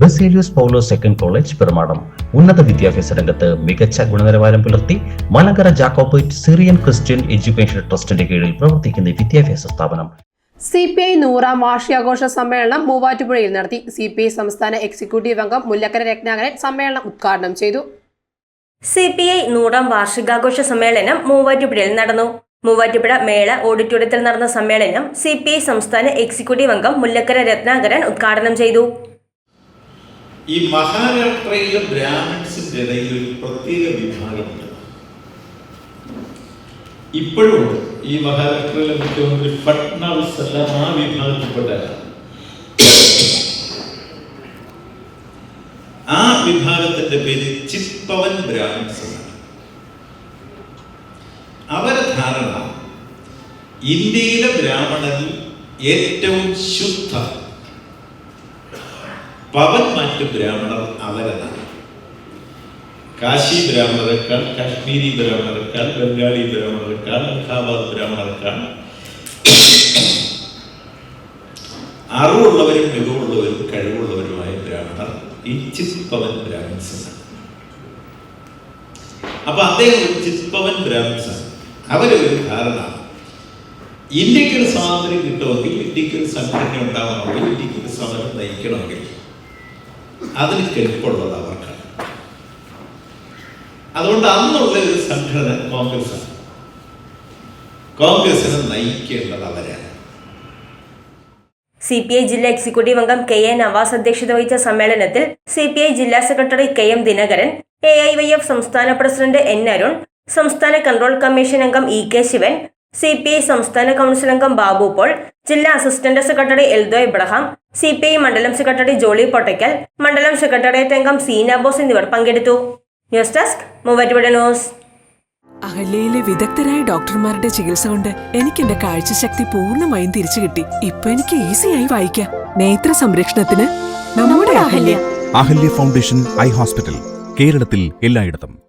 Baselios Paulo second college Perumadam. ഉന്നത വിദ്യാഭ്യാസ രംഗത്ത് മികച്ച ഗുണനിലവാരം പുലർത്തി Malankara Jacobite Syrian Christian education ട്രസ്റ്റിന്റെ കീഴിൽ പ്രവർത്തിക്കുന്ന ഈ വിദ്യാഭ്യാസ സ്ഥാപനം. സി പി ഐ നൂറാം വാർഷികാഘോഷ സമ്മേളനം മൂവാറ്റുപുഴയിൽ നടത്തി. സി പി ഐ സംസ്ഥാന എക്സിക്യൂട്ടീവ് അംഗം മുല്ലക്കര രത്നാകരൻ സമ്മേളനം ഉദ്ഘാടനം ചെയ്തു. സി പി ഐ നൂറാം വാർഷികാഘോഷ സമ്മേളനം മൂവാറ്റുപുഴയിൽ നടന്നു. മൂവാറ്റുപുഴ മേള ഓഡിറ്റോറിയത്തിൽ നടന്ന സമ്മേളനം സി പി ഐ സംസ്ഥാന എക്സിക്യൂട്ടീവ് അംഗം മുല്ലക്കര രത്നാകരൻ ഉദ്ഘാടനം ചെയ്തു. ഈ മഹാരാഷ്ട്രയിലെ ബ്രാഹ്മിൺസിന്റെ ഇടയിൽ ഒരു പ്രത്യേക വിഭാഗമുണ്ട്. ഇപ്പോഴും ഈ മഹാരാഷ്ട്രയിലെ മുഖ്യമന്ത്രി ഫട്നാവിസ് എല്ലാം ആ വിഭാഗത്തിൽപ്പെട്ട ആ വിഭാഗത്തിന്റെ പേര് ചിപ്പവൻ ബ്രാഹ്മിൺസ് എന്നാണ്. അവരെ ധാരണ ഇന്ത്യയിലെ ബ്രാഹ്മണരിൽ ഏറ്റവും ശുദ്ധ പവൻ മറ്റ് ബ്രാഹ്മണർ അവരെന്നാണ്. കാശി ബ്രാഹ്മണരെക്കാൾ കാശ്മീരി ബ്രാഹ്മണരെക്കാൾ ബംഗാളി ബ്രാഹ്മണരെക്കാൾ അലഹാബാദ് ബ്രാഹ്മണരെക്കാൾ അറിവുള്ളവരും മികവുള്ളവരും കഴിവുള്ളവരുമായ ബ്രാഹ്മണർ ഈ ചിത്പവൻ ബ്രാഹ്മിൻസ് അപ്പൊ അദ്ദേഹം ഒരു ചിത്പവൻ ബ്രാഹ്മിൻസ് ആണ് അവരൊരു ധാരണ. ഇന്ത്യയ്ക്ക് ഒരു സ്വാതന്ത്ര്യം കിട്ടുമെങ്കിൽ ഇന്ത്യയ്ക്ക് ഒരു സംഘടന ഉണ്ടാവണമെങ്കിൽ ഇന്ത്യയ്ക്ക് ഒരു സമരം നയിക്കണമെങ്കിൽ അതിന് കെൽപ്പുള്ളത് അവർക്കാണ്. അതുകൊണ്ട് അന്നുള്ള ഒരു സംഘടന കോൺഗ്രസ് കോൺഗ്രസിനെ നയിക്കേണ്ടത് അവരാണ്. സി പി ഐ ജില്ലാ എക്സിക്യൂട്ടീവ് അംഗം കെ എ നവാസ് അധ്യക്ഷത വഹിച്ച സമ്മേളനത്തിൽ സി പി ഐ ജില്ലാ secretary K M Dinakaran A I Y F സംസ്ഥാന പ്രസിഡന്റ് എൻ അരുൺ സംസ്ഥാന കൺട്രോൾ കമ്മീഷൻ അംഗം E K Sivan C P I സംസ്ഥാന കൗൺസിൽ അംഗം ബാബു പോൾ ജില്ലാ assistant secretary Eldho Ibrahim C P I മണ്ഡലം സെക്രട്ടറി ജോളി പൊട്ടയ്ക്കൽ മണ്ഡലം secretariat അംഗം സീന ബോസ് എന്നിവർ പങ്കെടുത്തു. News desk Muvattupuzha news. അഹല്യയിലെ വിദഗ്ധരായ ഡോക്ടർമാരുടെ ചികിത്സ കൊണ്ട് എനിക്ക് എന്റെ കാഴ്ചശക്തി പൂർണമായും തിരിച്ചു കിട്ടി. ഇപ്പൊ എനിക്ക് ഈസിയായി വായിക്കാം. നേത്ര സംരക്ഷണത്തിന് നമ്മുടെ Ahalya. Ahalya foundation eye hospital കേരളത്തിൽ എല്ലായിടത്തും.